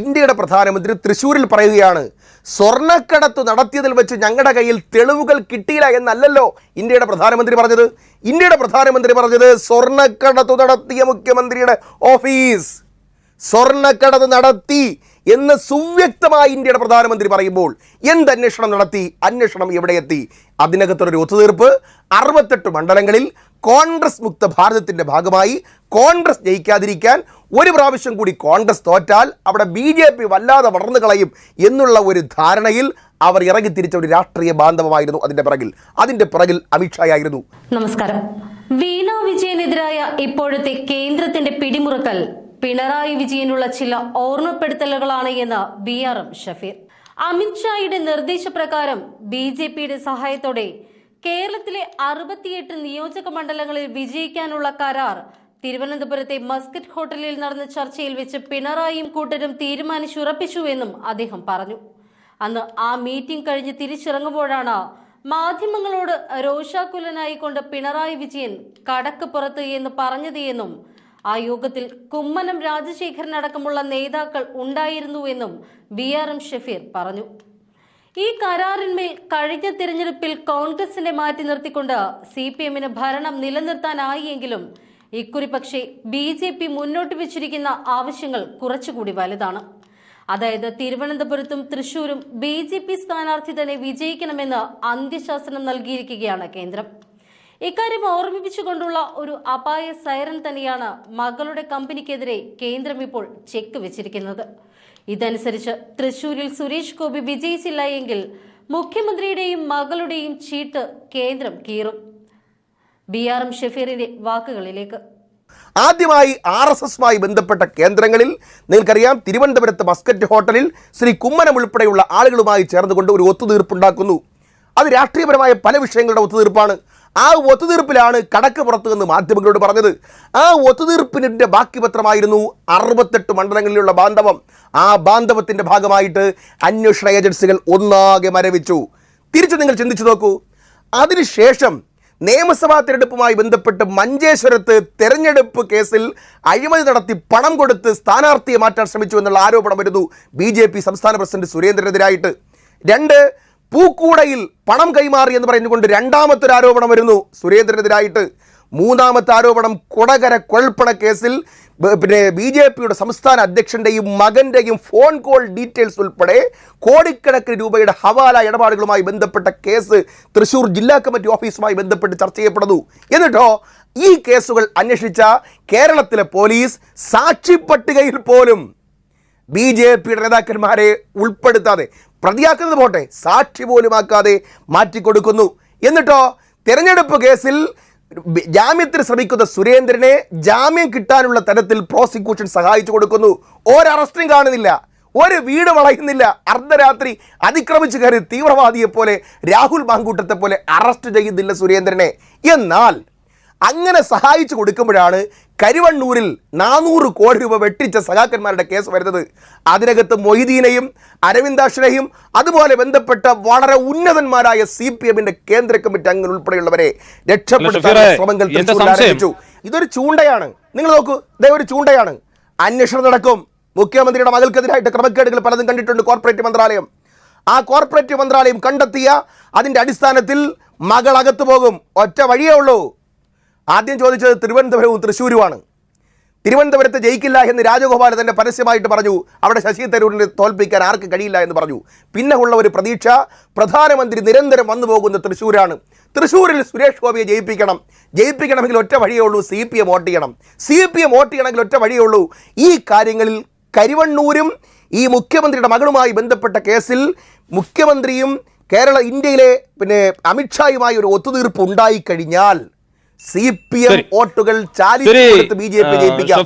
ഇന്ത്യയുടെ പ്രധാനമന്ത്രി തൃശ്ശൂരിൽ പറയുകയാണ് സ്വർണക്കടത്ത് നടത്തിയതിൽ വെച്ച് ഞങ്ങളുടെ കയ്യിൽ തെളിവുകൾ കിട്ടിയില്ല എന്നല്ലല്ലോ ഇന്ത്യയുടെ പ്രധാനമന്ത്രി പറഞ്ഞത്. ഇന്ത്യയുടെ പ്രധാനമന്ത്രി പറഞ്ഞത് സ്വർണക്കടത്ത് നടത്തിയ മുഖ്യമന്ത്രിയുടെ ഓഫീസ്. സ്വർണക്കടത്ത് നടത്തി എന്ന് സുവ്യക്തമായി ഇന്ത്യയുടെ പ്രധാനമന്ത്രി പറയുമ്പോൾ എന്ത് അന്വേഷണം നടത്തി? അന്വേഷണം എവിടെ എത്തി? അതിനകത്തൊരു ഒത്തുതീർപ്പ്. അറുപത്തെട്ട് മണ്ഡലങ്ങളിൽ കോൺഗ്രസ് മുക്ത ഭാരതത്തിന്റെ ഭാഗമായി കോൺഗ്രസ് ജയിക്കാതിരിക്കാൻ ഒരു പ്രാവശ്യം കൂടി കോൺഗ്രസ് തോറ്റാൽ അവിടെ ബി ജെ പി വല്ലാതെ വളർന്നു കളയും എന്നുള്ള ഒരു ധാരണയിൽ അവർ ഇറങ്ങി തിരിച്ച ഒരു രാഷ്ട്രീയ ബാന്ധവമായിരുന്നു അതിന്റെ പിറകിൽ. അതിന്റെ പിറകിൽ അമിത്ഷായായിരുന്നു. നമസ്കാരം. വീണ വിജയനെതിരായ ഇപ്പോഴത്തെ കേന്ദ്രത്തിന്റെ പിടിമുറുക്കൽ പിണറായി വിജയനുള്ള ചില ഓർമ്മപ്പെടുത്തലുകളാണ് എന്ന് ബി ആർ എം ഷഫീർ. അമിത്ഷായുടെ നിർദ്ദേശപ്രകാരം ബി ജെ പിയുടെ സഹായത്തോടെ കേരളത്തിലെ അറുപത്തിയെട്ട് നിയോജക മണ്ഡലങ്ങളിൽ വിജയിക്കാനുള്ള കരാർ തിരുവനന്തപുരത്തെ മസ്കറ്റ് ഹോട്ടലിൽ നടന്ന ചർച്ചയിൽ വെച്ച് പിണറായിയും കൂട്ടരും തീരുമാനിച്ചുറപ്പിച്ചുവെന്നും അദ്ദേഹം പറഞ്ഞു. അന്ന് ആ മീറ്റിംഗ് കഴിഞ്ഞ് തിരിച്ചിറങ്ങുമ്പോഴാണ് മാധ്യമങ്ങളോട് രോഷാകുലനായിക്കൊണ്ട് പിണറായി വിജയൻ കടക്ക് പുറത്ത് എന്ന് പറഞ്ഞത് എന്നും ആ യോഗത്തിൽ കുമ്മനം രാജശേഖരൻ അടക്കമുള്ള നേതാക്കൾ ഉണ്ടായിരുന്നുവെന്നും ബി ആർ എം ഷഫീർ പറഞ്ഞു. ഈ കരാറിന്മേൽ കഴിഞ്ഞ തിരഞ്ഞെടുപ്പിൽ കോൺഗ്രസിനെ മാറ്റി നിർത്തിക്കൊണ്ട് സി പി എമ്മിന് ഭരണം നിലനിർത്താനായി എങ്കിലും ഇക്കുറി പക്ഷേ ബി ജെ പി മുന്നോട്ട് വെച്ചിരിക്കുന്ന ആവശ്യങ്ങൾ കുറച്ചുകൂടി വലുതാണ്. അതായത് തിരുവനന്തപുരത്തും തൃശൂരും ബി ജെ പി സ്ഥാനാർത്ഥി തന്നെ വിജയിക്കണമെന്ന് അന്ത്യശാസനം നൽകിയിരിക്കുകയാണ് കേന്ദ്രം. ഇക്കാര്യം ഓർമ്മിപ്പിച്ചുകൊണ്ടുള്ള ഒരു അപായ സൈറൻ തന്നെയാണ് മകളുടെ കമ്പനിക്കെതിരെ കേന്ദ്രം ഇപ്പോൾ ചെക്ക് വെച്ചിരിക്കുന്നത്. ഇതനുസരിച്ച് തൃശൂരിൽ സുരേഷ് ഗോപി വിജയിച്ചില്ല എങ്കിൽ മുഖ്യമന്ത്രിയുടെയും മകളുടെയും ചീട്ട് കേന്ദ്രം കീറും. ബി ആർ എം ഷെഫീറിന്റെ വാക്കുകളിലേക്ക്. ആദ്യമായി ആർ എസ് എസുമായി ബന്ധപ്പെട്ട കേന്ദ്രങ്ങളിൽ നിങ്ങൾക്കറിയാം തിരുവനന്തപുരത്ത് മസ്കറ്റ് ഹോട്ടലിൽ ശ്രീ കുമ്മനം ഉൾപ്പെടെയുള്ള ആളുകളുമായി ചേർന്നുകൊണ്ട് ഒരു ഒത്തുതീർപ്പുണ്ടാക്കുന്നു. അത് രാഷ്ട്രീയപരമായ പല വിഷയങ്ങളുടെ ഒത്തുതീർപ്പാണ്. ആ ഒത്തുതീർപ്പിലാണ് കടക്ക് പുറത്തു നിന്ന് മാധ്യമങ്ങളോട് പറഞ്ഞത്. ആ ഒത്തുതീർപ്പിന്റെ ബാക്കി പത്രമായിരുന്നു അറുപത്തെട്ട് മണ്ഡലങ്ങളിലുള്ള ബാന്ധവം. ആ ബാന്ധവത്തിന്റെ ഭാഗമായിട്ട് അന്വേഷണ ഏജൻസികൾ ഒന്നാകെ മരവിച്ചു. തിരിച്ച് നിങ്ങൾ ചിന്തിച്ചു നോക്കൂ. അതിനുശേഷം നിയമസഭാ തിരഞ്ഞെടുപ്പുമായി ബന്ധപ്പെട്ട് മഞ്ചേശ്വരത്ത് തെരഞ്ഞെടുപ്പ് കേസിൽ അഴിമതി നടത്തി പണം കൊടുത്ത് സ്ഥാനാർത്ഥിയെ മാറ്റാൻ ശ്രമിച്ചു എന്നുള്ള ആരോപണം വരുന്നു ബി ജെ പി സംസ്ഥാന പ്രസിഡന്റ് സുരേന്ദ്രനെതിരായിട്ട്. രണ്ട് പൂക്കൂടയിൽ പണം കൈമാറി എന്ന് പറഞ്ഞുകൊണ്ട് രണ്ടാമത്തൊരു ആരോപണം വരുന്നു സുരേന്ദ്രനെതിരായിട്ട്. മൂന്നാമത്തെ ആരോപണം കൊടകര കൊഴൽപ്പണ കേസിൽ പിന്നെ ബി ജെ പിയുടെ സംസ്ഥാന അധ്യക്ഷന്റെയും മകന്റെയും ഫോൺ കോൾ ഡീറ്റെയിൽസ് ഉൾപ്പെടെ കോടിക്കണക്കിന് രൂപയുടെ ഹവാല ഇടപാടുകളുമായി ബന്ധപ്പെട്ട കേസ് തൃശൂർ ജില്ലാ കമ്മിറ്റി ഓഫീസുമായി ബന്ധപ്പെട്ട് ചർച്ച ചെയ്യപ്പെടുന്നു. എന്നിട്ടോ ഈ കേസുകൾ അന്വേഷിച്ച കേരളത്തിലെ പോലീസ് സാക്ഷി പട്ടികയിൽ പോലും ബി ജെ പിയുടെ നേതാക്കന്മാരെ ഉൾപ്പെടുത്താതെ പ്രതിയാക്കുന്നത് പോട്ടെ സാക്ഷി പോലുമാക്കാതെ മാറ്റിക്കൊടുക്കുന്നു. എന്നിട്ടോ തിരഞ്ഞെടുപ്പ് കേസിൽ ജാമ്യത്തിന് ശ്രമിക്കുന്ന സുരേന്ദ്രനെ ജാമ്യം കിട്ടാനുള്ള തരത്തിൽ പ്രോസിക്യൂഷൻ സഹായിച്ചു കൊടുക്കുന്നു. ഒരറസ്റ്റും കാണുന്നില്ല. ഒരു വീട് വളയുന്നില്ല. അർദ്ധരാത്രി അതിക്രമിച്ചു കയറി തീവ്രവാദിയെ പോലെ രാഹുൽ മാങ്കൂട്ടത്തെ പോലെ അറസ്റ്റ് ചെയ്യുന്നില്ല സുരേന്ദ്രനെ. എന്നാൽ അങ്ങനെ സഹായിച്ചു കൊടുക്കുമ്പോഴാണ് കരുവണ്ണൂരിൽ നാനൂറ് കോടി രൂപ വെട്ടിച്ച സഖാക്കന്മാരുടെ കേസ് വരുന്നത്. അതിനകത്ത് മൊയ്തീനെയും അരവിന്ദാക്ഷനെയും അതുപോലെ ബന്ധപ്പെട്ട വളരെ ഉന്നതന്മാരായ സി പി എമ്മിന്റെ കേന്ദ്ര കമ്മിറ്റി അംഗങ്ങൾ ഉൾപ്പെടെയുള്ളവരെ രക്ഷപ്പെടുത്താൻ ശ്രമങ്ങൾ തൃശ്ശൂരിൽ ആരംഭിച്ചു. ഇതൊരു ചൂണ്ടയാണ്. നിങ്ങൾ നോക്കൂ ഇതേ ഒരു ചൂണ്ടയാണ്. അന്വേഷണം നടക്കും. മുഖ്യമന്ത്രിയുടെ മകൾക്കെതിരായിട്ട് ക്രമക്കേടുകൾ പലതും കണ്ടിട്ടുണ്ട് കോർപ്പറേറ്റ് മന്ത്രാലയം. ആ കോർപ്പറേറ്റ് മന്ത്രാലയം കണ്ടെത്തിയ അതിന്റെ അടിസ്ഥാനത്തിൽ മകൾ അകത്തു പോകും. ഒറ്റ വഴിയേ ഉള്ളൂ. ആദ്യം ചോദിച്ചത് തിരുവനന്തപുരവും തൃശ്ശൂരുമാണ്. തിരുവനന്തപുരത്ത് ജയിക്കില്ല എന്ന് രാജഗോപാൽ തന്നെ പരസ്യമായിട്ട് പറഞ്ഞു. അവിടെ ശശി തരൂരിനെ തോൽപ്പിക്കാൻ ആർക്ക് കഴിയില്ല എന്ന് പറഞ്ഞു. പിന്നെ ഉള്ള ഒരു പ്രതീക്ഷ പ്രധാനമന്ത്രി നിരന്തരം വന്നു പോകുന്ന തൃശ്ശൂരാണ്. തൃശ്ശൂരിൽ സുരേഷ് ഗോപിയെ ജയിപ്പിക്കണം. ജയിപ്പിക്കണമെങ്കിൽ ഒറ്റ വഴിയേ ഉള്ളൂ സി പി എം വോട്ട് ചെയ്യണം. സി പി എം വോട്ട് ചെയ്യണമെങ്കിൽ ഒറ്റ വഴിയേ ഉള്ളൂ. ഈ കാര്യങ്ങളിൽ കരിവണ്ണൂരും ഈ മുഖ്യമന്ത്രിയുടെ മകളുമായി ബന്ധപ്പെട്ട കേസിൽ മുഖ്യമന്ത്രിയും കേരള ഇന്ത്യയിലെ പിന്നെ അമിത്ഷായുമായി ഒരു ഒത്തുതീർപ്പ് ഉണ്ടായി കഴിഞ്ഞാൽ സി പി എം. വോട്ടുകൾ ചാലിച്ചു ബി ജെ പി ജയിപ്പിക്കാം